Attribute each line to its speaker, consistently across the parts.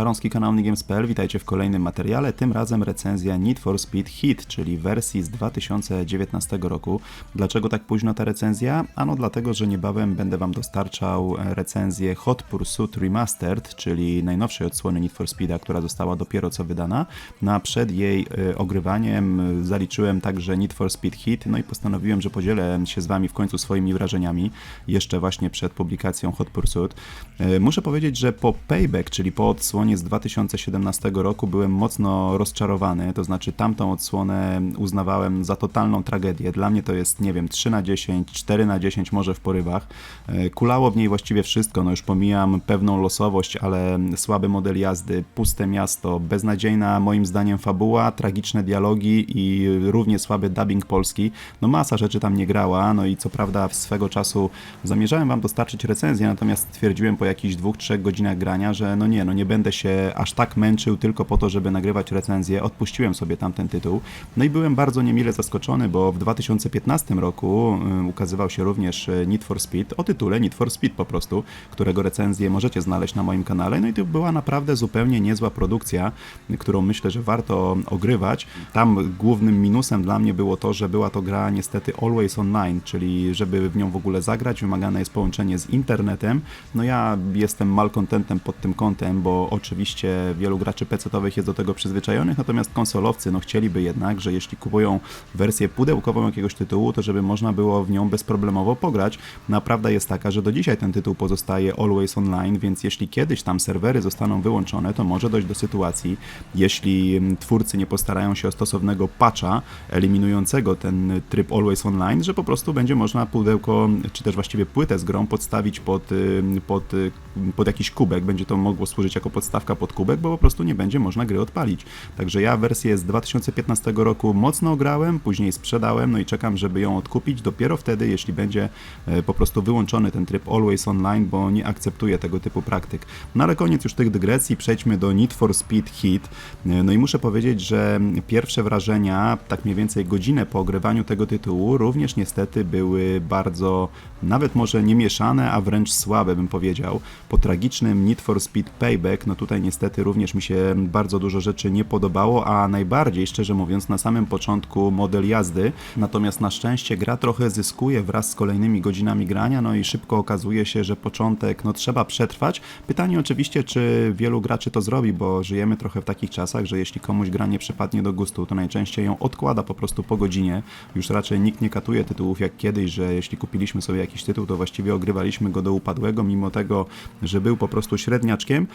Speaker 1: Baronski, kanał Nigames.pl. Witajcie w kolejnym materiale, tym razem recenzja Need for Speed Hit, czyli wersji z 2019 roku. Dlaczego tak późno ta recenzja? Ano dlatego, że niebawem będę Wam dostarczał recenzję Hot Pursuit Remastered, czyli najnowszej odsłony Need for Speeda, która została dopiero co wydana. Na przed jej e, ogrywaniem zaliczyłem także Need for Speed Hit, no i postanowiłem, że podzielę się z Wami w końcu swoimi wrażeniami, jeszcze właśnie przed publikacją Hot Pursuit. E, muszę powiedzieć, że po Payback, czyli po odsłonie z 2017 roku byłem mocno rozczarowany, to znaczy tamtą odsłonę uznawałem za totalną tragedię. Dla mnie to jest, nie wiem, 3 na 10, 4 na 10 może w porywach. E, kulało w niej właściwie wszystko, no już pomijam pewną losowość, ale słaby model jazdy, puste miasto, beznadziejna moim zdaniem fabuła, tragiczne dialogi i równie słaby dubbing polski. No masa rzeczy tam nie grała, no i co prawda swego czasu zamierzałem wam dostarczyć recenzję, natomiast stwierdziłem po jakichś dwóch, trzech godzinach grania, że no nie, no nie będę się aż tak męczył tylko po to, żeby nagrywać recenzję. Odpuściłem sobie tamten tytuł. No i byłem bardzo niemile zaskoczony, bo w 2015 roku y, ukazywał się również y, Need for Speed o tytule Need for Speed po prostu, którego recenzję możecie znaleźć na moim kanale. No i to była naprawdę zupełnie niezła produkcja, którą myślę, że warto ogrywać. Tam głównym minusem dla mnie było to, że była to gra niestety always online, czyli żeby w nią w ogóle zagrać, wymagane jest połączenie z internetem. No ja jestem malkontentem pod tym kątem, bo oczywiście wielu graczy PC-owych jest do tego przyzwyczajonych, natomiast konsolowcy no chcieliby jednak, że jeśli kupują wersję pudełkową jakiegoś tytułu, to żeby można było w nią bezproblemowo pograć. No, prawda jest taka, że do dzisiaj ten tytuł pozostaje always online, więc jeśli kiedyś tam serwery zostaną wyłączone, to może dojść do sytuacji, jeśli mm, twórcy nie postarają się o stosownego patcha eliminującego ten tryb always online, że po prostu będzie można pudełko, czy też właściwie płytę z grą podstawić pod, y, pod, y, pod jakiś kubek, będzie to mogło służyć jako podstawka pod kubek, bo po prostu nie będzie można gry odpalić. Także ja wersję z 2015 roku mocno grałem, później sprzedałem, no i czekam, żeby ją odkupić dopiero wtedy, jeśli będzie e, po prostu wyłączony ten tryb Always Online, bo nie akceptuję tego typu praktyk. No ale koniec już tych dygresji, przejdźmy do Need for Speed Hit. E, no i muszę powiedzieć, że pierwsze wrażenia, tak mniej więcej godzinę po ogrywaniu tego tytułu, również niestety były bardzo, nawet może nie mieszane, a wręcz słabe bym powiedział. Po tragicznym Need for Speed Payback, no tutaj niestety również mi się bardzo dużo rzeczy nie podobało, a najbardziej, szczerze mówiąc, na samym początku model jazdy. Natomiast na szczęście gra trochę zyskuje wraz z kolejnymi godzinami grania, no i szybko okazuje się, że początek no trzeba przetrwać. Pytanie oczywiście, czy wielu graczy to zrobi, bo żyjemy trochę w takich czasach, że jeśli komuś gra nie przypadnie do gustu, to najczęściej ją odkłada po prostu po godzinie. Już raczej nikt nie katuje tytułów jak kiedyś, że jeśli kupiliśmy sobie jakiś tytuł, to właściwie ogrywaliśmy go do upadłego, mimo tego, że był po prostu średniaczkiem.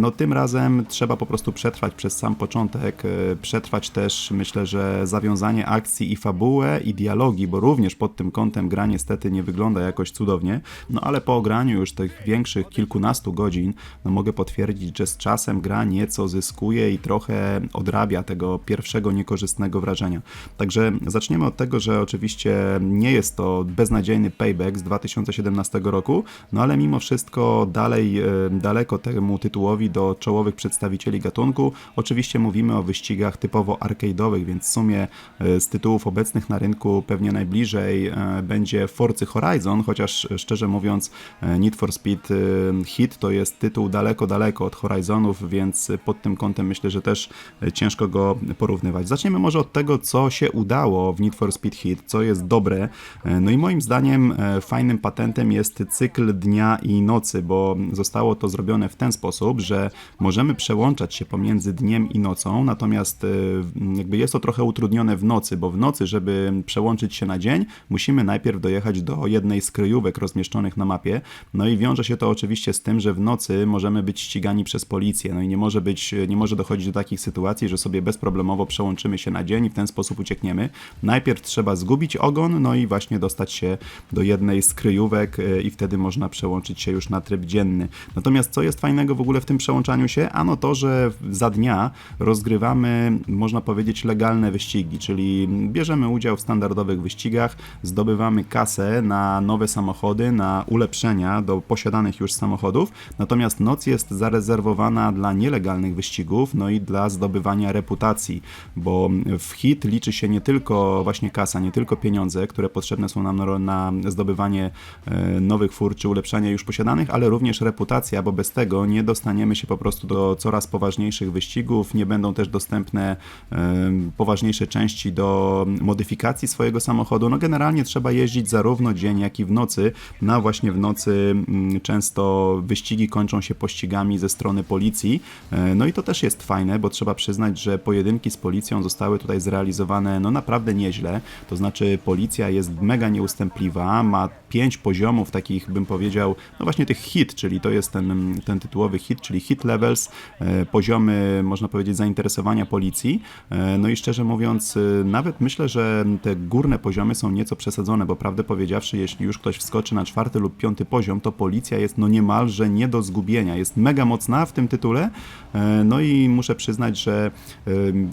Speaker 1: No tym razem trzeba po prostu przetrwać przez sam początek, e, przetrwać też myślę, że zawiązanie akcji i fabułę i dialogi, bo również pod tym kątem gra niestety nie wygląda jakoś cudownie, no ale po ograniu już tych większych kilkunastu godzin, no mogę potwierdzić, że z czasem gra nieco zyskuje i trochę odrabia tego pierwszego niekorzystnego wrażenia. Także zaczniemy od tego, że oczywiście nie jest to beznadziejny payback z 2017 roku, no ale mimo wszystko dalej e, daleko temu tytułowi do czołowych przedstawicieli gatunku. Oczywiście mówimy o wyścigach typowo arcade'owych, więc w sumie e, z tytułów obecnych na rynku pewnie najbliżej e, będzie Forcy Horizon, chociaż szczerze mówiąc Need for Speed Hit to jest tytuł daleko, daleko od Horizonów, więc pod tym kątem myślę, że też ciężko go porównywać. Zaczniemy może od tego, co się udało w Need for Speed Hit, co jest dobre. No i moim zdaniem fajnym patentem jest cykl dnia i nocy, bo zostało to zrobione w ten sposób, że możemy przełączać się pomiędzy dniem i nocą, natomiast jakby jest to trochę utrudnione w nocy, bo w nocy, żeby przełączyć się na dzień, musimy najpierw dojechać do jednej z kryjówek rozmieszczonych na mapie. No i wiąże się to oczywiście z tym, że w nocy możemy być ścigani przez policję. No i nie może być, nie może dochodzić do takich sytuacji, że sobie bezproblemowo przełączymy się na dzień i w ten sposób uciekniemy. Najpierw trzeba zgubić ogon, no i właśnie dostać się do jednej z kryjówek e, i wtedy można przełączyć się już na tryb dzienny. Natomiast co jest fajnego w ogóle w tym przełączaniu się? Ano to, że za dnia rozgrywamy, można powiedzieć, legalne wyścigi, czyli bierzemy udział w standardowych wyścigach, zdobywamy kasę na nowe samochody, na ulepszenia do posiadanych już samochodów, natomiast noc jest zarezerwowana dla nielegalnych wyścigów, no i dla zdobywania reputacji, bo w hit liczy się nie tylko właśnie kasa, nie tylko pieniądze, które potrzebne są nam na zdobywanie e, nowych fur czy ulepszania już posiadanych, ale również reputacja, bo bez tego nie dostaniemy się po prostu do coraz poważniejszych wyścigów, nie będą też dostępne poważniejsze części do modyfikacji swojego samochodu. No generalnie trzeba jeździć zarówno dzień, jak i w nocy. Na właśnie w nocy mm, często wyścigi kończą się pościgami ze strony policji. E, No i to też jest fajne, bo trzeba przyznać, że pojedynki z policją zostały tutaj zrealizowane no naprawdę nieźle. To znaczy policja jest mega nieustępliwa, ma pięć poziomów takich bym powiedział, no właśnie tych hit, czyli to jest ten, ten tytułowy hit, czyli hit levels, e, poziomy można powiedzieć zainteresowania policji. E, No i szczerze mówiąc, e, nawet myślę, że te górne poziomy są nieco przesadzone, bo prawdę powiedziawszy, jeśli już ktoś wskoczy na czwarty lub piąty poziom, to policja jest no niemalże nie do zgubienia. Jest mega mocna w tym tytule. No i muszę przyznać, że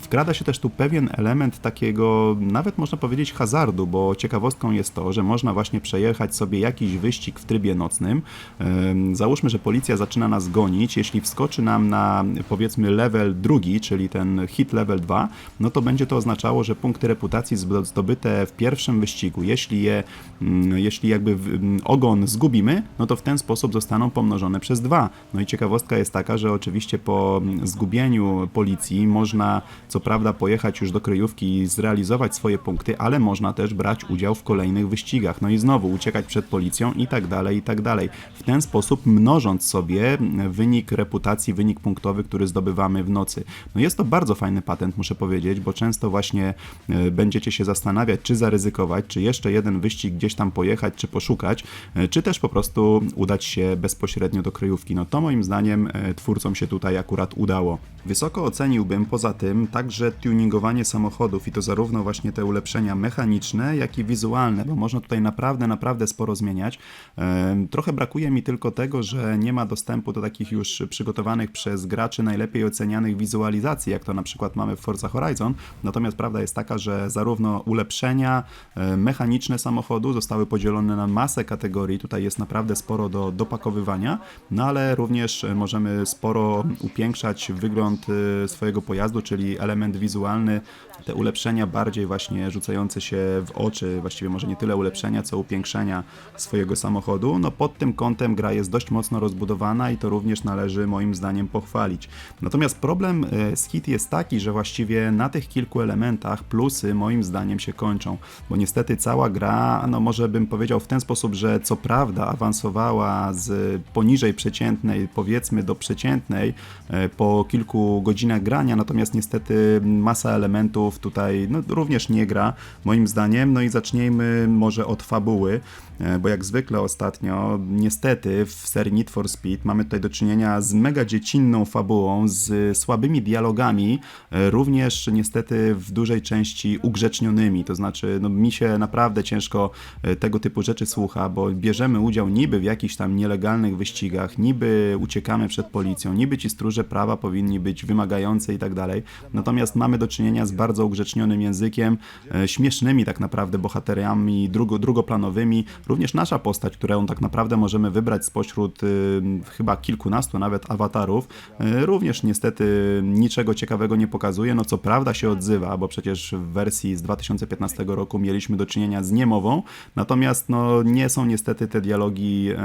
Speaker 1: wkrada się też tu pewien element takiego, nawet można powiedzieć, hazardu, bo ciekawostką jest to, że można właśnie przejechać sobie jakiś wyścig w trybie nocnym. Załóżmy, że policja zaczyna nas gonić. Jeśli wskoczy nam na powiedzmy level drugi, czyli ten hit level 2, no to będzie to oznaczało, że punkty reputacji zdo- zdobyte w pierwszym wyścigu, jeśli je, mm, jeśli jakby mm, ogon zgubimy, no to w ten sposób zostaną pomnożone przez dwa. No i ciekawostka jest taka, że oczywiście po mm, zgubieniu policji można co prawda pojechać już do kryjówki i zrealizować swoje punkty, ale można też brać udział w kolejnych wyścigach. No i znowu uciekać przed policją i tak dalej, i tak dalej. W ten sposób mnożąc sobie wynik reputacji, wynik punktowy, który zdobywamy w nocy. No jest to bardzo fajny patent, muszę powiedzieć, bo często właśnie e, będziecie się zastanawiać, czy zaryzykować, czy jeszcze jeden wyścig gdzieś tam pojechać, czy poszukać, e, czy też po prostu udać się bezpośrednio do kryjówki. No to moim zdaniem e, twórcom się tutaj akurat udało. Wysoko oceniłbym poza tym także tuningowanie samochodów i to zarówno właśnie te ulepszenia mechaniczne, jak i wizualne, bo można tutaj naprawdę, naprawdę sporo zmieniać. Trochę brakuje mi tylko tego, że nie ma dostępu do takich już przygotowanych przez graczy najlepiej ocenianych wizualizacji, jak to na przykład mamy w Forza Horizon. Natomiast prawda jest taka, że zarówno ulepszenia e, mechaniczne samochodu zostały podzielone na masę kategorii. Tutaj jest naprawdę sporo do dopakowywania, no ale również możemy sporo upiększać wygląd e, swojego pojazdu, czyli element wizualny, te ulepszenia bardziej właśnie rzucające się w oczy, właściwie może nie tyle ulepszenia, co upiększenia swojego samochodu. No pod tym kątem gra jest dość mocno rozbudowana i to również należy moim zdaniem pochwalić. Natomiast problem e, z Hit jest taki, że właściwie na tych kilku elementach plusy moim zdaniem się kończą, bo niestety cała gra, no może bym powiedział w ten sposób, że co prawda awansowała z poniżej przeciętnej, powiedzmy do przeciętnej e, po kilku godzinach grania, natomiast niestety masa elementów tutaj no, również nie gra, moim zdaniem. No i zacznijmy może od fabuły, bo jak zwykle ostatnio, niestety w serii Need for Speed mamy tutaj do czynienia z mega dziecinną fabułą, z słabymi dialogami, e, również niestety w dużej części ugrzecznionymi, to znaczy no, mi się naprawdę ciężko e, tego typu rzeczy słucha, bo bierzemy udział niby w jakichś tam nielegalnych wyścigach, niby uciekamy przed policją, niby ci stróże prawa powinni być wymagający i tak dalej, natomiast mamy do czynienia z bardzo ugrzecznionym językiem, e, śmiesznymi tak naprawdę bohateriami drugo, drugoplanowymi, również nasza postać, którą tak naprawdę możemy wybrać spośród y, chyba kilkunastu nawet awatarów, y, również niestety niczego ciekawego nie pokazuje, no co prawda się odzywa, bo przecież w wersji z 2015 roku mieliśmy do czynienia z niemową, natomiast no nie są niestety te dialogi, e,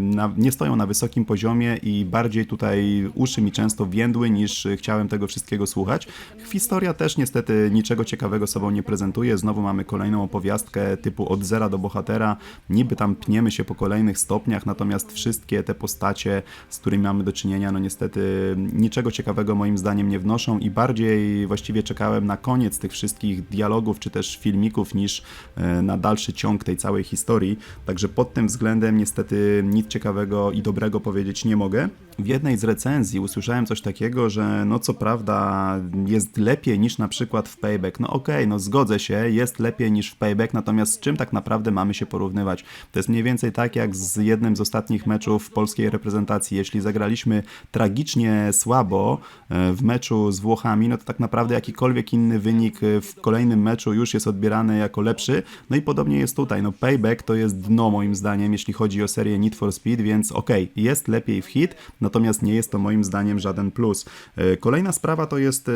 Speaker 1: na, nie stoją na wysokim poziomie i bardziej tutaj uszy mi często więdły niż chciałem tego wszystkiego słuchać. Historia też niestety niczego ciekawego sobą nie prezentuje, znowu mamy kolejną opowiastkę typu od zera do bohatera, niby tam pniemy się po kolejnych stopniach, natomiast wszystkie te postacie, z którymi mamy do czynienia, no niestety niczego ciekawego moim zdaniem nie wnoszą i bardziej właściwie czekałem na koniec tych wszystkich dialogów czy też filmików niż e, na dalszy ciąg tej całej historii. Także pod tym względem niestety nic ciekawego i dobrego powiedzieć nie mogę. W jednej z recenzji usłyszałem coś takiego, że no co prawda jest lepiej niż na przykład w Payback. No okej, no zgodzę się, jest lepiej niż w Payback, natomiast z czym tak naprawdę mamy się porównywać? To jest mniej więcej tak jak z jednym z ostatnich meczów polskiej reprezentacji. Jeśli zagraliśmy tragicznie słabo e, w meczu z Włochami, no to tak naprawdę jakikolwiek inny wynik e, w kolejnym meczu już jest odbierany jako lepszy. No i podobnie jest tutaj. No Payback to jest dno moim zdaniem, jeśli chodzi o serię Need for Speed, więc okej, jest lepiej w hit, natomiast nie jest to moim zdaniem żaden plus. E, Kolejna sprawa to jest e,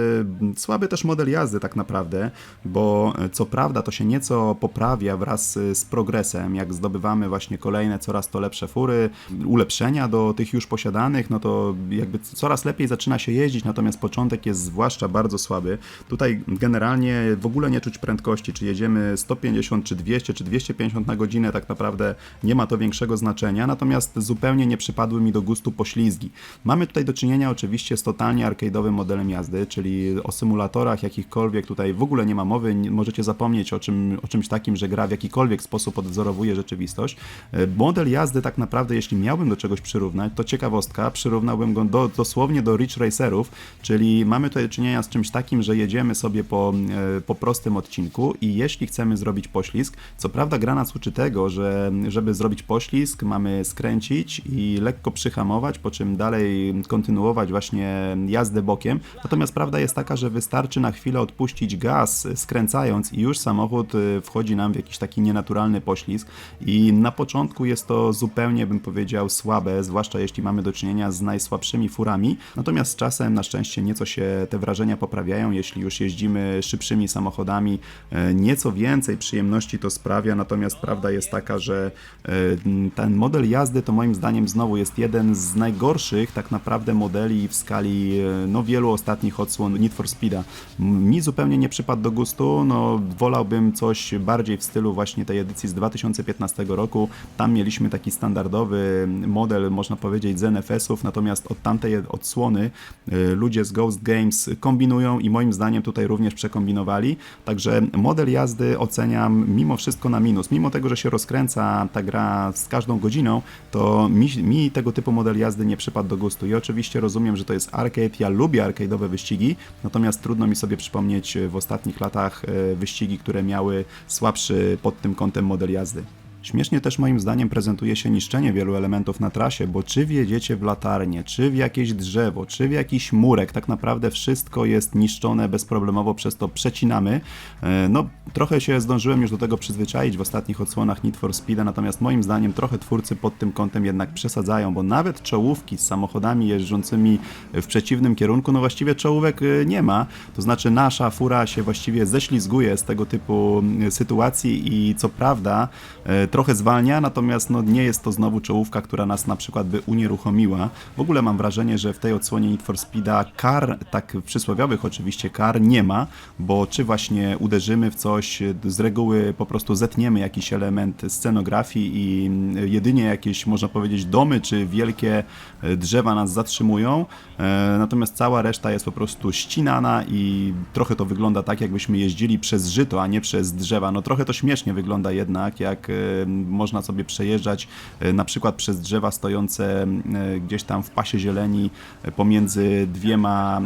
Speaker 1: słaby też model jazdy tak naprawdę, bo e, co prawda to się nieco poprawia wraz z progresem, jak zdobywamy właśnie kolejne coraz to lepsze fury, ulepszenia do tych już posiadanych, no to jakby coraz lepiej zaczyna się jeździć, natomiast początek jest zwłaszcza bardzo słaby. Tutaj generalnie w ogóle nie czuć prędkości, czy jedziemy 150, czy 200, czy 250 na godzinę, tak naprawdę nie ma to większego znaczenia, natomiast zupełnie nie przypadły mi do gustu poślizgi. Mamy tutaj do czynienia oczywiście z totalnie arcade'owym modelem jazdy, czyli o symulatorach jakichkolwiek tutaj w ogóle nie ma mowy, możecie zapomnieć o, czym, o czymś takim, że gra w jakikolwiek sposób odwzorowuje rzeczywistość. E, Model jazdy tak naprawdę, jeśli miałbym do czegoś przyrównać, to ciekawostka, przyrównałbym go do, dosłownie do Ridge Racerów, czyli mamy tutaj do czynienia z czymś takim, że jedziemy sobie po, e, po prostym odcinku i jeśli chcemy zrobić poślizg, co prawda gra nas uczy tego, że żeby zrobić poślizg, mamy skręcić i lekko przyhamować, po czym dalej kontynuować właśnie jazdę bokiem. Natomiast prawda jest taka, że wystarczy na chwilę odpuścić gaz, skręcając i już samochód y, wchodzi nam w jakiś taki nienaturalny poślizg i na początku jest to zupełnie, bym powiedział, słabe, zwłaszcza jeśli mamy do czynienia z najsłabszymi furami. Natomiast z czasem na szczęście nieco się te wrażenia poprawiają, jeśli już jeździmy szybszymi samochodami, e, nieco więcej przyjemności to sprawia, natomiast prawda jest taka, że e, ten model jazdy to moim zdaniem znowu jest jeden z najgorszych tak naprawdę modeli w skali e, no, wielu ostatnich odsłon Need for Speeda. Mi zupełnie nie przypadł do gustu, no wolałbym coś bardziej w stylu właśnie tej edycji z 2015 roku. Tam mieliśmy taki standardowy model, można powiedzieć, z NFS-ów, natomiast od tamtej odsłony e, ludzie z Ghost Games kombinują i moim zdaniem tutaj również przekombinowali. Także model jazdy oceniam mimo wszystko na minus. Mimo tego, że się rozkręca ta gra z każdą godziną, to mi, mi tego typu model jazdy nie przypadł do gustu. I oczywiście rozumiem, że to jest arcade. Ja lubię arcade'owe wyścigi, natomiast trudno mi sobie przypomnieć w ostatnich latach e, wyścigi, które miały słabszy pod tym kątem model jazdy. Śmiesznie też moim zdaniem prezentuje się niszczenie wielu elementów na trasie, bo czy wjedziecie w latarnię, czy w jakieś drzewo, czy w jakiś murek, tak naprawdę wszystko jest niszczone bezproblemowo, przez to przecinamy. E, No, trochę się zdążyłem już do tego przyzwyczaić w ostatnich odsłonach Need for Speeda, natomiast moim zdaniem trochę twórcy pod tym kątem jednak przesadzają, bo nawet czołówki z samochodami jeżdżącymi w przeciwnym kierunku, no właściwie czołówek e, nie ma, to znaczy nasza fura się właściwie ześlizguje z tego typu sytuacji i co prawda e, trochę zwalnia, natomiast no, nie jest to znowu czołówka, która nas na przykład by unieruchomiła. W ogóle mam wrażenie, że w tej odsłonie Need for Speeda kar, tak przysłowiowych oczywiście kar nie ma, bo czy właśnie uderzymy w coś, z reguły po prostu zetniemy jakiś element scenografii i mm, jedynie jakieś, można powiedzieć, domy czy wielkie e, drzewa nas zatrzymują, e, natomiast cała reszta jest po prostu ścinana i trochę to wygląda tak, jakbyśmy jeździli przez żyto, a nie przez drzewa. No trochę to śmiesznie wygląda jednak, jak e, można sobie przejeżdżać e, na przykład przez drzewa stojące e, gdzieś tam w pasie zieleni e, pomiędzy dwiema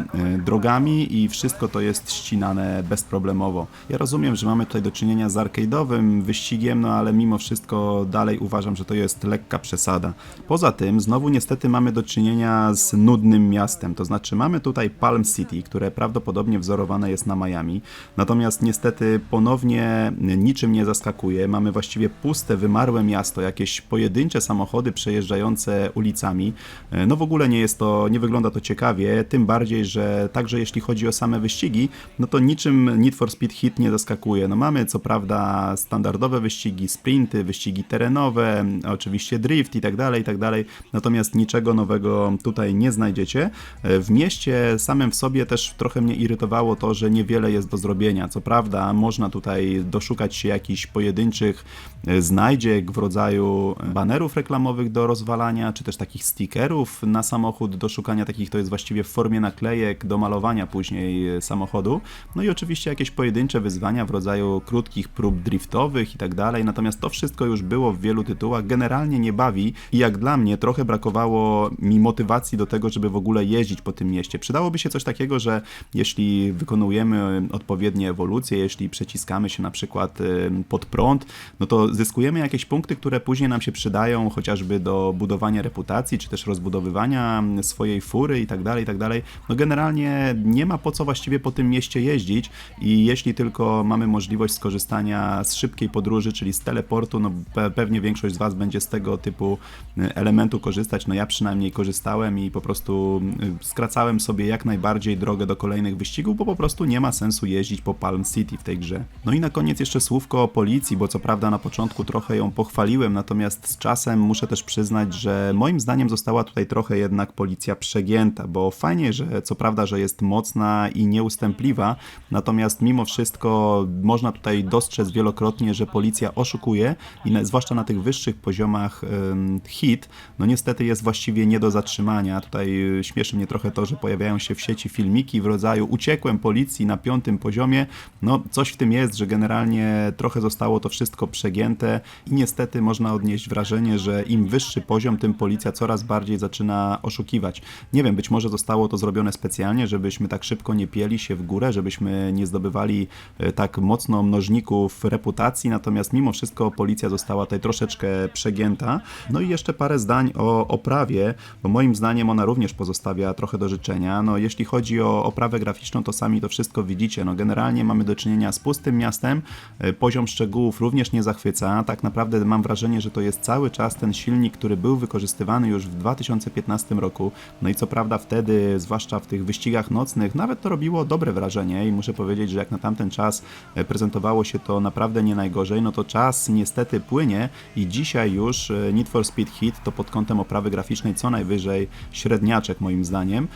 Speaker 1: drogami i wszystko to jest ścinane bezproblemowo. Ja rozumiem, że mamy tutaj do czynienia z arcade'owym wyścigiem, no ale mimo wszystko dalej uważam, że to jest lekka przesada. Poza tym znowu niestety mamy do czynienia z nudnym miastem, to znaczy mamy tutaj Palm City, które prawdopodobnie wzorowane jest na Miami, natomiast niestety ponownie niczym nie zaskakuje. Mamy właściwie puste, wymarłe miasto, jakieś pojedyncze samochody przejeżdżające ulicami. E, No w ogóle nie jest to, nie wygląda to ciekawie, tym bardziej, że także jeśli chodzi o same wyścigi, no to niczym Need for Speed Hit nie zaskakuje. No mamy co prawda standardowe wyścigi, sprinty, wyścigi terenowe, oczywiście drift i tak dalej, i tak dalej, natomiast niczego nowego tutaj nie znajdziecie. E, W mieście samym w sobie też trochę mnie irytowało to, że niewiele jest do zrobienia. Co prawda można tutaj doszukać się jakichś pojedynczych e, znajdziek w rodzaju banerów reklamowych do rozwalania, czy też takich stickerów na samochód do szukania takich, to jest właściwie w formie naklejek do malowania później e, samochodu. No i oczywiście jakieś pojedyncze wyzwania w rodzaju krótkich prób driftowych i tak dalej. Natomiast to wszystko już było w wielu tytułach, generalnie nie bawi i jak dla mnie trochę brakowało mi motywacji do tego, żeby w ogóle jeździć po tym mieście. Przydałoby się coś takiego, że jeśli wykonujemy odpowiednie ewolucje, jeśli przeciskamy się na przykład e, pod prąd, no to zyskujemy zyskujemy jakieś punkty, które później nam się przydają, chociażby do budowania reputacji, czy też rozbudowywania swojej fury i tak dalej, i tak dalej. No generalnie nie ma po co właściwie po tym mieście jeździć i jeśli tylko mamy możliwość skorzystania z szybkiej podróży, czyli z teleportu, no pe pewnie większość z Was będzie z tego typu y, elementu korzystać, no ja przynajmniej korzystałem i po prostu y, skracałem sobie jak najbardziej drogę do kolejnych wyścigów, bo po prostu nie ma sensu jeździć po Palm City w tej grze. No i na koniec jeszcze słówko o policji, bo co prawda na początku trochę ją pochwaliłem, natomiast z czasem muszę też przyznać, że moim zdaniem została tutaj trochę jednak policja przegięta, bo fajnie, że co prawda, że jest mocna i nieustępliwa, natomiast mimo wszystko można tutaj dostrzec wielokrotnie, że policja oszukuje i na, zwłaszcza na tych wyższych poziomach ym, hit, no niestety jest właściwie nie do zatrzymania. Tutaj y, śmieszy mnie trochę to, że pojawiają się w sieci filmiki w rodzaju uciekłem policji na piątym poziomie. No coś w tym jest, że generalnie trochę zostało to wszystko przegięte i niestety można odnieść wrażenie, że im wyższy poziom, tym policja coraz bardziej zaczyna oszukiwać. Nie wiem, być może zostało to zrobione specjalnie, żebyśmy tak szybko nie pieli się w górę, żebyśmy nie zdobywali e, tak mocno mnożników reputacji, natomiast mimo wszystko policja została tutaj troszeczkę przegięta. No i jeszcze parę zdań o oprawie, bo moim zdaniem ona również pozostawia trochę do życzenia. No jeśli chodzi o oprawę graficzną, to sami to wszystko widzicie. No generalnie mamy do czynienia z pustym miastem, e, poziom szczegółów również nie zachwyca. Tak naprawdę mam wrażenie, że to jest cały czas ten silnik, który był wykorzystywany już w 2015 roku. No i co prawda wtedy, zwłaszcza w tych wyścigach nocnych, nawet to robiło dobre wrażenie i muszę powiedzieć, że jak na tamten czas e, prezentowało się to naprawdę nie najgorzej, no to czas niestety płynie i dzisiaj już e, Need for Speed Hit to pod kątem oprawy graficznej co najwyżej średniaczek moim zdaniem.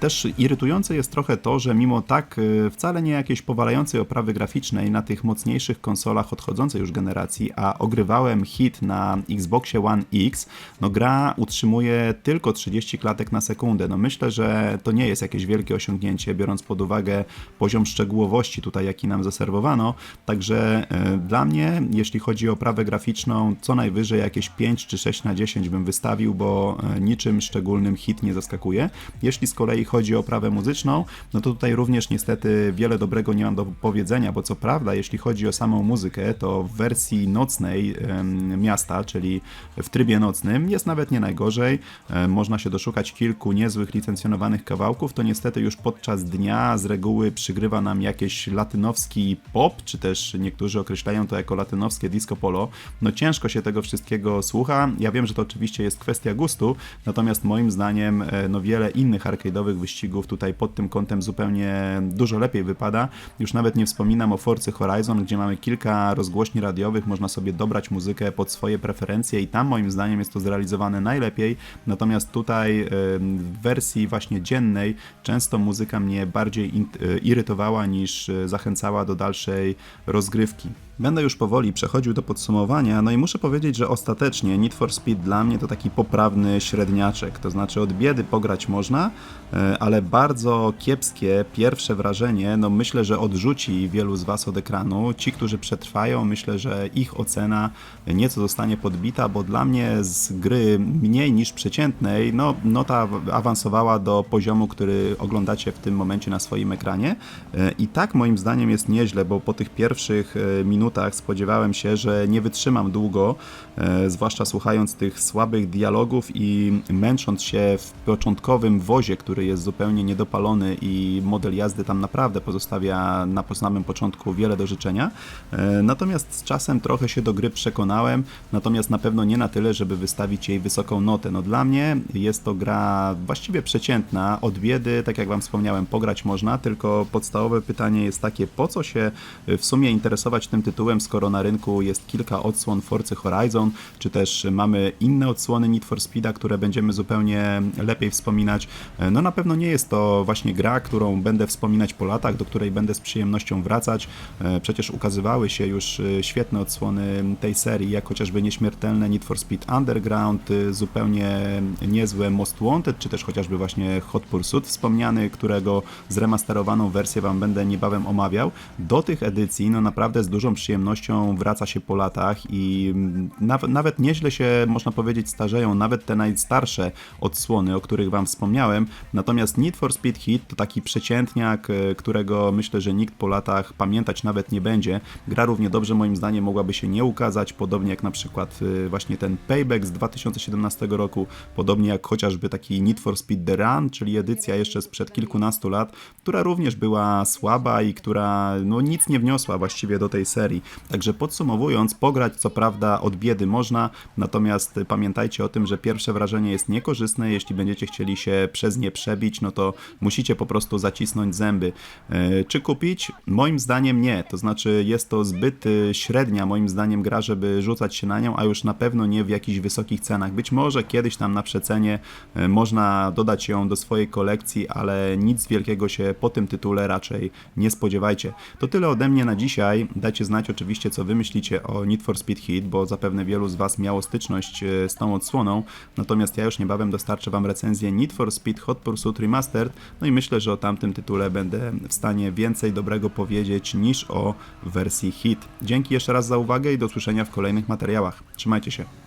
Speaker 1: Też irytujące jest trochę to, że mimo tak e, wcale nie jakiejś powalającej oprawy graficznej na tych mocniejszych konsolach odchodzącej już generacji, a ogrywałem hit na Xboxie One X, no gra utrzymuje tylko 30 klatek na sekundę. No myślę, że to nie jest jakieś wielkie osiągnięcie, biorąc pod uwagę poziom szczegółowości tutaj, jaki nam zaserwowano. Także e, dla mnie, jeśli chodzi o oprawę graficzną, co najwyżej jakieś 5 czy 6 na 10 bym wystawił, bo e, niczym szczególnym hit nie zaskakuje. Jeśli z kolei chodzi o oprawę muzyczną, no to tutaj również niestety wiele dobrego nie mam do powiedzenia, bo co prawda, jeśli chodzi o samą muzykę, to w wersji nocnej miasta, czyli w trybie nocnym, jest nawet nie najgorzej. Można się doszukać kilku niezłych licencjonowanych kawałków, to niestety już podczas dnia z reguły przygrywa nam jakiś latynowski pop, czy też niektórzy określają to jako latynowskie disco polo. No ciężko się tego wszystkiego słucha. Ja wiem, że to oczywiście jest kwestia gustu, natomiast moim zdaniem e, no wiele innych arcade'owych wyścigów tutaj pod tym kątem zupełnie dużo lepiej wypada. Już nawet nie wspominam o Forcy Horizon, gdzie mamy kilka rozgłośni radiowych, można sobie dobrać muzykę pod swoje preferencje i tam moim zdaniem jest to zrealizowane najlepiej. Natomiast tutaj w wersji właśnie dziennej często muzyka mnie bardziej e, irytowała niż e, zachęcała do dalszej rozgrywki. Będę już powoli przechodził do podsumowania, no i muszę powiedzieć, że ostatecznie Need for Speed dla mnie to taki poprawny średniaczek, to znaczy od biedy pograć można, e, ale bardzo kiepskie pierwsze wrażenie, no myślę, że odrzuci wielu z Was od ekranu. Ci, którzy przetrwają, myślę, że ich ocena nieco zostanie podbita, bo dla mnie z gry mniej niż przeciętnej, no nota awansowała do poziomu, który oglądacie w tym momencie na swoim ekranie e, i tak moim zdaniem jest nieźle, bo po tych pierwszych e, minutach minutach spodziewałem się, że nie wytrzymam długo, e, zwłaszcza słuchając tych słabych dialogów i męcząc się w początkowym wozie, który jest zupełnie niedopalony i model jazdy tam naprawdę pozostawia na samym początku wiele do życzenia. E, natomiast z czasem trochę się do gry przekonałem, natomiast na pewno nie na tyle, żeby wystawić jej wysoką notę. No dla mnie jest to gra właściwie przeciętna, od biedy, tak jak Wam wspomniałem, pograć można, tylko podstawowe pytanie jest takie, po co się w sumie interesować tym tytułem, tytułem, skoro na rynku jest kilka odsłon Forcy Horizon, czy też mamy inne odsłony Need for Speeda, które będziemy zupełnie lepiej wspominać. No na pewno nie jest to właśnie gra, którą będę wspominać po latach, do której będę z przyjemnością wracać. E, przecież ukazywały się już e, świetne odsłony tej serii, jak chociażby nieśmiertelne Need for Speed Underground, e, zupełnie niezłe Most Wanted, czy też chociażby właśnie Hot Pursuit wspomniany, którego zremasterowaną wersję Wam będę niebawem omawiał. Do tych edycji, no naprawdę z dużą przyjemnością przyjemnością wraca się po latach i nawet, nawet nieźle się, można powiedzieć, starzeją, nawet te najstarsze odsłony, o których Wam wspomniałem. Natomiast Need for Speed Heat to taki przeciętniak, e, którego myślę, że nikt po latach pamiętać nawet nie będzie. Gra równie dobrze moim zdaniem mogłaby się nie ukazać, podobnie jak na przykład e, właśnie ten Payback z 2017 roku, podobnie jak chociażby taki Need for Speed The Run, czyli edycja jeszcze sprzed kilkunastu lat, która również była słaba i która no, nic nie wniosła właściwie do tej serii. Także podsumowując, pograć co prawda od biedy można, natomiast pamiętajcie o tym, że pierwsze wrażenie jest niekorzystne, jeśli będziecie chcieli się przez nie przebić, no to musicie po prostu zacisnąć zęby. E, Czy kupić? Moim zdaniem nie, to znaczy jest to zbyt y, średnia moim zdaniem gra, żeby rzucać się na nią, a już na pewno nie w jakichś wysokich cenach. Być może kiedyś tam na przecenie e, można dodać ją do swojej kolekcji, ale nic wielkiego się po tym tytule raczej nie spodziewajcie. To tyle ode mnie na dzisiaj. Dajcie znać oczywiście, co wy myślicie o Need for Speed Heat, bo zapewne wielu z was miało styczność e, z tą odsłoną. Natomiast ja już niebawem dostarczę wam recenzję Need for Speed Hot Pursuit Remastered. No i myślę, że o tamtym tytule będę w stanie więcej dobrego powiedzieć niż o wersji Hit. Dzięki jeszcze raz za uwagę i do usłyszenia w kolejnych materiałach. Trzymajcie się.